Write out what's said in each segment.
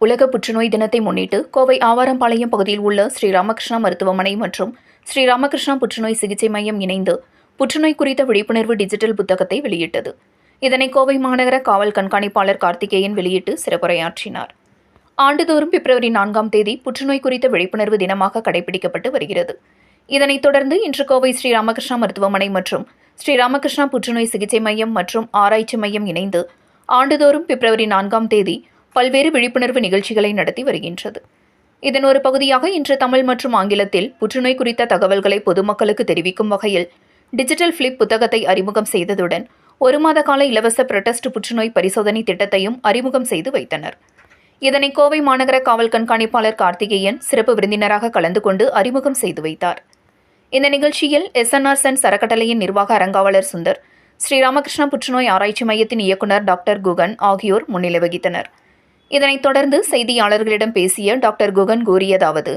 உலக புற்றுநோய் தினத்தை முன்னிட்டு கோவை ஆவாரம்பாளையம் பகுதியில் உள்ள ஸ்ரீ ராமகிருஷ்ணா மருத்துவமனை மற்றும் ஸ்ரீ ராமகிருஷ்ணா புற்றுநோய் சிகிச்சை மையம் இணைந்து புற்றுநோய் குறித்த விழிப்புணர்வு டிஜிட்டல் புத்தகத்தை வெளியிட்டது. இதனை கோவை மாநகர காவல் கண்காணிப்பாளர் கார்த்திகேயன் வெளியிட்டு சிறப்புரையாற்றினார். ஆண்டுதோறும் பிப்ரவரி நான்காம் தேதி புற்றுநோய் குறித்த விழிப்புணர்வு தினமாக கடைபிடிக்கப்பட்டு வருகிறது. இதனைத் தொடர்ந்து இன்று கோவை ஸ்ரீ ராமகிருஷ்ணா மருத்துவமனை மற்றும் ஸ்ரீ ராமகிருஷ்ணா புற்றுநோய் சிகிச்சை மையம் மற்றும் ஆராய்ச்சி மையம் இணைந்து ஆண்டுதோறும் பிப்ரவரி நான்காம் தேதி பல்வேறு விழிப்புணர்வு நிகழ்ச்சிகளை நடத்தி வருகின்றது. இதன் ஒரு பகுதியாக இன்று தமிழ் மற்றும் ஆங்கிலத்தில் புற்றுநோய் குறித்த தகவல்களை பொதுமக்களுக்கு தெரிவிக்கும் வகையில் டிஜிட்டல் ஃபிளிப் புத்தகத்தை அறிமுகம் செய்ததுடன் ஒரு மாத கால இலவச பிரொட்டஸ்ட் புற்றுநோய் பரிசோதனை திட்டத்தையும் அறிமுகம் செய்து வைத்தனர். இதனை கோவை மாநகர காவல் கண்காணிப்பாளர் கார்த்திகேயன் சிறப்பு விருந்தினராக கலந்து கொண்டு அறிமுகம் செய்து வைத்தார். இந்த நிகழ்ச்சியில் எஸ்என்ஆர் சென் சரக்கட்டளையின் நிர்வாக அரங்காவலர் சுந்தர் ஸ்ரீராமகிருஷ்ண புற்றுநோய் ஆராய்ச்சி மையத்தின் இயக்குனர் டாக்டர் குகன் ஆகியோர் முன்னிலை வகித்தனர். இதனைத் தொடர்ந்து செய்தியாளர்களிடம் பேசிய டாக்டர் குகன் கூறியதாவது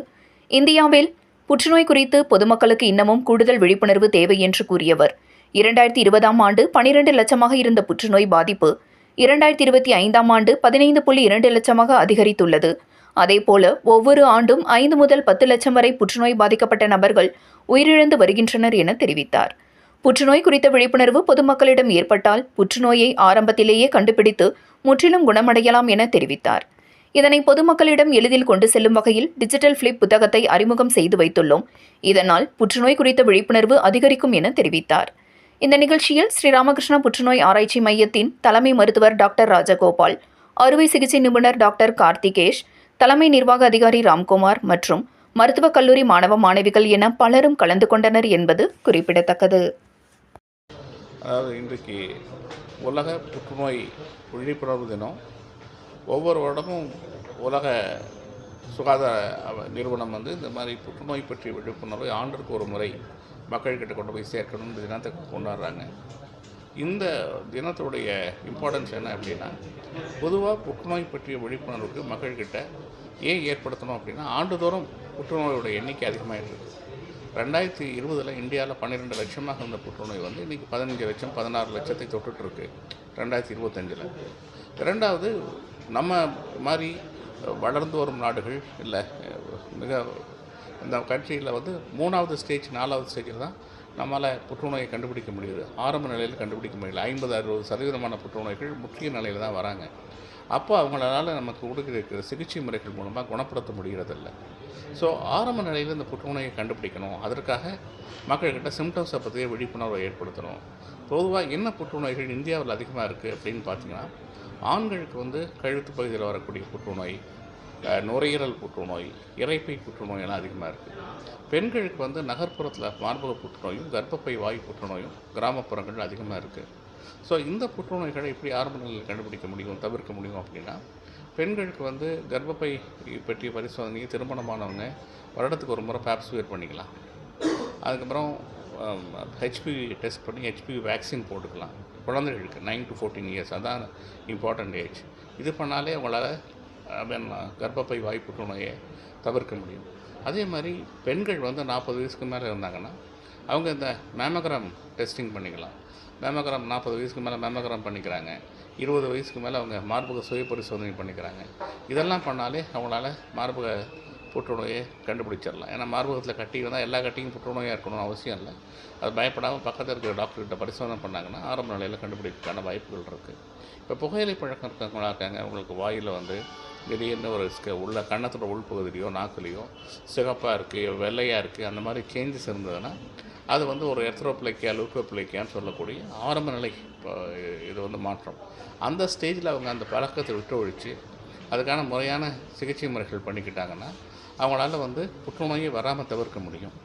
இந்தியாவில் புற்றுநோய் குறித்து பொதுமக்களுக்கு இன்னமும் கூடுதல் விழிப்புணர்வு தேவை என்று கூறியவர். இரண்டாயிரத்தி இருபதாம் ஆண்டு பனிரெண்டு லட்சமாக இருந்த புற்றுநோய் பாதிப்பு இரண்டாயிரத்தி இருபத்தி ஐந்தாம் ஆண்டு பதினைந்து புள்ளி இரண்டு லட்சமாக அதிகரித்துள்ளது. அதேபோல ஒவ்வொரு ஆண்டும் ஐந்து முதல் பத்து லட்சம் வரை புற்றுநோய் பாதிக்கப்பட்ட நபர்கள் உயிரிழந்து வருகின்றனர் என தெரிவித்தார். புற்றுநோய் குறித்த விழிப்புணர்வு பொதுமக்களிடம் ஏற்பட்டால் புற்றுநோயை ஆரம்பத்திலேயே கண்டுபிடித்து முற்றிலும் குணமடையலாம் என தெரிவித்தார். இதனை பொதுமக்களிடம் எளிதில் கொண்டு செல்லும் வகையில் டிஜிட்டல் பிளிப் புத்தகத்தை அறிமுகம் செய்து வைத்துள்ளோம். இதனால் புற்றுநோய் குறித்த விழிப்புணர்வு அதிகரிக்கும் என தெரிவித்தார். இந்த நிகழ்ச்சியில் ஸ்ரீராமகிருஷ்ணா புற்றுநோய் ஆராய்ச்சி மையத்தின் தலைமை மருத்துவர் டாக்டர் ராஜகோபால் அறுவை சிகிச்சை நிபுணர் டாக்டர் கார்த்திகேஷ் தலைமை நிர்வாக அதிகாரி ராம்குமார் மற்றும் மருத்துவக் கல்லூரி மாணவ மாணவிகள் என பலரும் கலந்து கொண்டனர் என்பது குறிப்பிடத்தக்கது. அதாவது இன்றைக்கு உலக புற்றுநோய் விழிப்புணர்வு தினம். ஒவ்வொரு வருடமும் உலக சுகாதார நிறுவனம் வந்து இந்த மாதிரி புற்றுநோய் பற்றிய விழிப்புணர்வை ஆண்டிற்கு ஒரு முறை மக்கள்கிட்ட கொண்டு போய் சேர்க்கணும் இந்த தினத்தை கொண்டாடுறாங்க. இந்த தினத்துடைய இம்பார்ட்டன்ஸ் என்ன அப்படின்னா பொதுவாக புற்றுநோய் பற்றிய விழிப்புணர்வுக்கு மக்கள்கிட்ட ஏன் ஏற்படுத்தணும் அப்படின்னா ஆண்டுதோறும் புற்றுநோயோட எண்ணிக்கை அதிகமாகிட்டு ரெண்டாயிரத்தி இருபதில் இந்தியாவில் பன்னிரெண்டு லட்சமாக இருந்த புற்றுநோய் வந்து இன்றைக்கி பதினஞ்சு லட்சம் பதினாறு லட்சத்தை தொட்டுட்ருக்கு ரெண்டாயிரத்தி இருபத்தஞ்சில். ரெண்டாவது நம்ம மாதிரி வளர்ந்து வரும் நாடுகள் இல்லை மிக இந்த கண்ட்ரியில் வந்து மூணாவது ஸ்டேஜ் நாலாவது ஸ்டேஜில் தான் நம்மளால் புற்றுநோயை கண்டுபிடிக்க முடியுது. ஆரம்ப நிலையில் கண்டுபிடிக்க முடியல. ஐம்பது அறுபது சதவீதமான புற்றுநோய்கள் முக்கிய நிலையில் தான் வராங்க. அப்போ அவங்களால நமக்கு கொடுக்கிற சிகிச்சை முறைகள் மூலமாக குணப்படுத்த முடிகிறதில்ல. ஸோ ஆரம்ப நிலையில் இந்த புற்றுநோயை கண்டுபிடிக்கணும். அதற்காக மக்கள்கிட்ட சிம்டம்ஸை பற்றிய விழிப்புணர்வை ஏற்படுத்தணும். பொதுவாக என்ன புற்றுநோய்கள் இந்தியாவில் அதிகமாக இருக்குது அப்படின்னு பார்த்தீங்கன்னா ஆண்களுக்கு வந்து கழுத்து பகுதியில் வரக்கூடிய புற்றுநோய் நுரையீரல் புற்றுநோய் இறைப்பை புற்றுநோய் எல்லாம் அதிகமாக இருக்குது பெண்களுக்கு வந்து நகர்ப்புறத்தில் மார்பக புற்றுநோயும் கர்ப்பப்பை வாய் புற்றுநோயும் கிராமப்புறங்கள் அதிகமாக இருக்குது ஸோ இந்த புற்றுநோய்களை எப்படி ஆரம்ப நிலையில் கண்டுபிடிக்க முடியும் தவிர்க்க முடியும் அப்படின்னா பெண்களுக்கு வந்து கர்ப்பப்பை பற்றிய பரிசோதனையை திருமணமானவங்க வருடத்துக்கு ஒரு முறை பேப்ஸ்வியர் பண்ணிக்கலாம். அதுக்கப்புறம் ஹெச்பிவி டெஸ்ட் பண்ணி ஹெச்பிவி வேக்சின் போட்டுக்கலாம். குழந்தைகளுக்கு நைன் டு ஃபோர்டீன் இயர்ஸ் அதான் இம்பார்ட்டண்ட் ஏஜ் இது பண்ணாலே அவங்களால் கர்ப்பப்பை வாய் புற்றுநோயை தவிர்க்க முடியும். அதே மாதிரி பெண்கள் வந்து நாற்பது வயசுக்கு மேலே இருந்தாங்கன்னா அவங்க இந்த மேமோகிராம் டெஸ்டிங் பண்ணிக்கலாம். மேமோகிராம் நாற்பது வயசுக்கு மேலே மேமோகிராம் பண்ணிக்கிறாங்க. இருபது வயசுக்கு மேலே அவங்க மார்பக சுய பரிசோதனை பண்ணிக்கிறாங்க. இதெல்லாம் பண்ணாலே அவங்களால மார்பக புற்றுநோயை கண்டுபிடிச்சிடலாம். ஏன்னா மார்பகத்தில் கட்டி இருந்தால் எல்லா கட்டியும் புற்றுநோயாக இருக்கணும்னு அவசியம் இல்லை. அது பயப்படாமல் பக்கத்தில் இருக்கிற டாக்டர்கிட்ட பரிசோதனை பண்ணாங்கன்னா ஆரம்ப நிலையில் கண்டுபிடிக்கிறதுக்கான வாய்ப்புகள் இருக்குது இப்போ புகையிலை பழக்கம் இருக்கிறவங்களா இருக்காங்க. அவங்களுக்கு வாயில் வந்து திடீர்னு ஒரு உள்ள கன்னத்தோட உள்பகுதியிலையோ நாக்குலேயோ சிகப்பாக இருக்குது வெள்ளையாக இருக்குது அந்த மாதிரி சேஞ்சஸ் இருந்ததுன்னா அது வந்து ஒரு எர்த்ரோப்ளைக்கியா லூக்கோப்ளைக்கியான்னு சொல்லக்கூடிய ஆரம்ப நிலை இப்போ இது வந்து மாற்றம். அந்த ஸ்டேஜில் அவங்க அந்த பழக்கத்தை விட்டு ஒழித்து அதுக்கான முறையான சிகிச்சை முறைகள் பண்ணிக்கிட்டாங்கன்னா அவங்களால வந்து புற்றுநோயை வராமல் தவிர்க்க முடியும்.